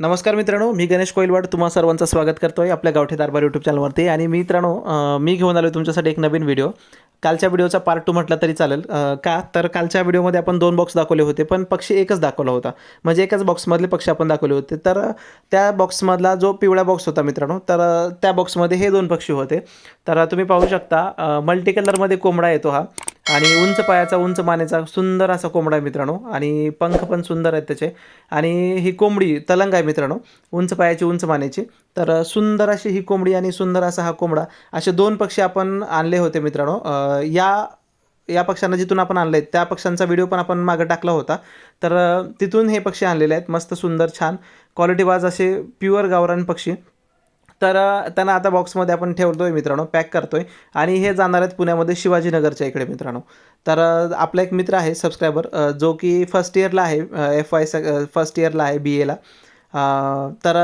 नमस्कार मित्रांनो मी गणेश कोईलवाड तुम्हा सर्वांचं स्वागत करतो आहे आपल्या गावठी दारबार यूट्यूब चॅनलवरती आणि मित्रांनो मी घेऊन आलो तुमच्यासाठी एक नवीन व्हिडिओ कालच्या व्हिडिओचा पार्ट टू म्हटलं तरी चालेल. का? तर कालच्या व्हिडिओमध्ये आपण दोन बॉक्स दाखवले होते पण पक्षी एकच दाखवला होता. म्हणजे एकाच बॉक्समधले पक्षी आपण दाखवले होते. तर त्या बॉक्समधला जो पिवळा बॉक्स होता मित्रांनो तर त्या बॉक्समध्ये हे दोन पक्षी होते. तर तुम्ही पाहू शकता मल्टी कलरमध्ये कोंबडा येतो हा. आणि उंच पायाचा उंच मानेचा सुंदर असा कोंबडा आहे मित्रांनो. आणि पंख पण सुंदर आहेत त्याचे. आणि ही कोंबडी तलंग आहे मित्रांनो. उंच पायाची उंच मानेची. तर सुंदर अशी ही कोंबडी आणि सुंदर असा हा कोंबडा असे दोन पक्षी आपण आणले होते मित्रांनो. या या पक्ष्यांना जिथून आपण आणले त्या पक्ष्यांचा व्हिडिओ पण आपण मागं टाकला होता. तर तिथून हे पक्षी आणलेले आहेत मस्त सुंदर छान क्वालिटी वाज असे प्युअर गावरान पक्षी. तर त्यांना आता बॉक्समध्ये आपण ठेवतो आहे मित्रांनो पॅक करतो आहे आणि हे जाणार आहेत पुण्यामध्ये शिवाजीनगरच्या इकडे मित्रांनो. तर आपला एक मित्र आहे सबस्क्रायबर जो की फर्स्ट इयरला आहे एफ वाय फर्स्ट इयरला आहे बी एला तर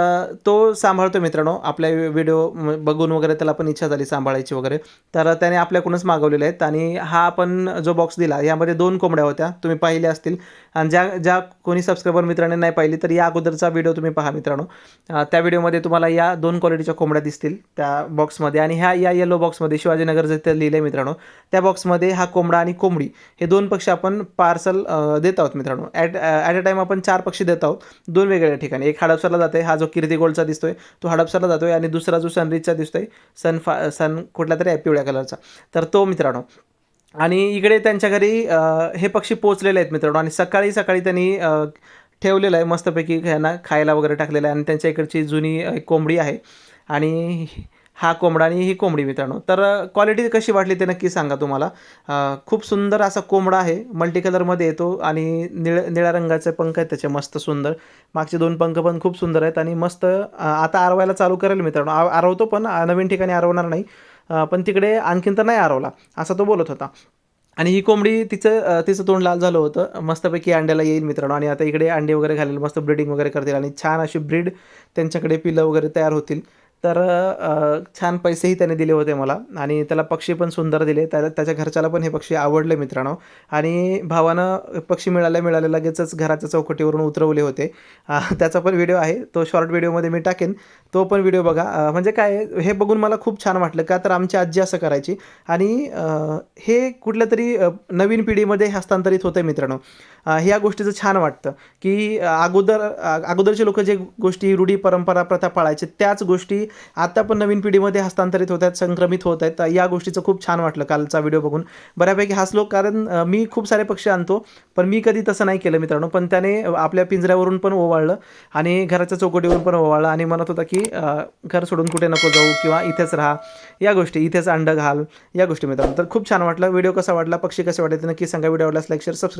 तो सांभाळतो मित्रांनो. आपल्या व्हिडिओ बघून वगैरे त्याला पण इच्छा झाली सांभाळायची वगैरे. तर त्याने आपल्याकडूनच मागवलेले आहेत. आणि हा आपण जो बॉक्स दिला यामध्ये दोन कोंबड्या होत्या. तुम्ही पाहिल्या असतील. आणि ज्या ज्या कोणी सबस्क्रायबर मित्रांनी नाही पाहिली तर या अगोदरचा व्हिडिओ तुम्ही पहा मित्रांनो. त्या व्हिडिओमध्ये तुम्हाला या दोन क्वालिटीच्या कोंबड्या दिसतील त्या बॉक्समध्ये आणि ह्या या येलो बॉक्समध्ये शिवाजीनगर जे लिहिलं आहे मित्रांनो त्या बॉक्समध्ये हा कोंबडा आणि कोंबडी हे दोन पक्षी आपण पार्सल देत आहोत मित्रांनो. ॲट ॲट अ टाईम आपण चार पक्षी देत आहोत दोन वेगवेगळ्या ठिकाणी. एक हडपसरला जाते हा जो कीर्ती गोल्डचा दिसतोय तो हडपसरला जातोय आणि दुसरा जो सनरीजचा दिसतोय सन फा सन कुठला तरी पिवळ्या कलरचा तर तो मित्रांनो आणि इकडे त्यांच्या घरी हे पक्षी पोचलेले आहेत मित्रांनो. आणि सकाळी सकाळी त्यांनी ठेवलेलं आहे मस्तपैकी ह्यांना खायला वगैरे टाकलेलं आहे. आणि त्यांच्या इकडची जुनी कोंबडी आहे. आणि हा कोंबडा आणि ही कोंबडी मित्रांनो. तर क्वालिटी कशी वाटली ते नक्की सांगा तुम्हाला. खूप सुंदर असा कोंबडा आहे. मल्टी कलरमध्ये येतो आणि निळ निळ्या रंगाचे पंख आहेत त्याचे मस्त सुंदर. मागचे दोन पंख पण खूप सुंदर आहेत. आणि मस्त आता आरवायला चालू करेल मित्रांनो. आरवतो पण नवीन ठिकाणी आरवणार नाही. पण तिकडे आणखीन तर नाही आरवला असा तो बोलत होता. आणि ही कोंबडी तिचं तिचं तोंड लाल झालं होतं. मस्तपैकी अंड्याला येईल मित्रांनो. आणि आता इकडे अंडे वगैरे घालेल मस्त ब्रीडिंग वगैरे करतील. आणि छान अशी ब्रीड त्यांच्याकडे पिलं वगैरे तयार होतील. तर छान पैसेही त्याने दिले होते मला आणि त्याला पक्षी पण सुंदर दिले. त्याला त्याच्या घरच्याला पण हे पक्षी आवडले मित्रांनो. आणि भावानं पक्षी मिळाल्या मिळाले लगेचच घराच्या चौकटीवरून उतरवले होते. त्याचा पण व्हिडिओ आहे. तो शॉर्ट व्हिडिओमध्ये मी टाकेन. तो पण व्हिडिओ बघा. म्हणजे काय हे बघून मला खूप छान वाटलं का तर आमची आजी असं करायची. आणि हे कुठल्या तरी नवीन पिढीमध्ये हस्तांतरित होतं आहे मित्रांनो. ह्या गोष्टीचं छान वाटतं की अगोदर अगोदरचे लोक जे गोष्टी रूढी परंपरा प्रथा पाळायचे त्याच गोष्टी आता पण नवीन पिढीमध्ये हस्तांतरित होत आहेत संक्रमित होत आहेत. या गोष्टीचं खूप छान वाटलं कालचा व्हिडिओ बघून. बऱ्यापैकी हसलो कारण मी खूप सारे पक्षी आणतो पण मी कधी तसं नाही केलं मित्रांनो. पण त्याने आपल्या पिंजऱ्यावरून पण ओवाळलं आणि घराच्या चौकटीवरून पण ओवाळलं आणि म्हणत होता की घर सोडून कुठे नको जाऊ किंवा इथेच राहा. या गोष्टी इथेच अंड घाल. या गोष्टी मित्रांनो. तर खूप छान वाटलं. व्हिडिओ कसा वाटला पक्षी कसे वाटले नक्की सांगा. व्हिडिओ आवडल्यास लाईक शेअर सबस्क्राईब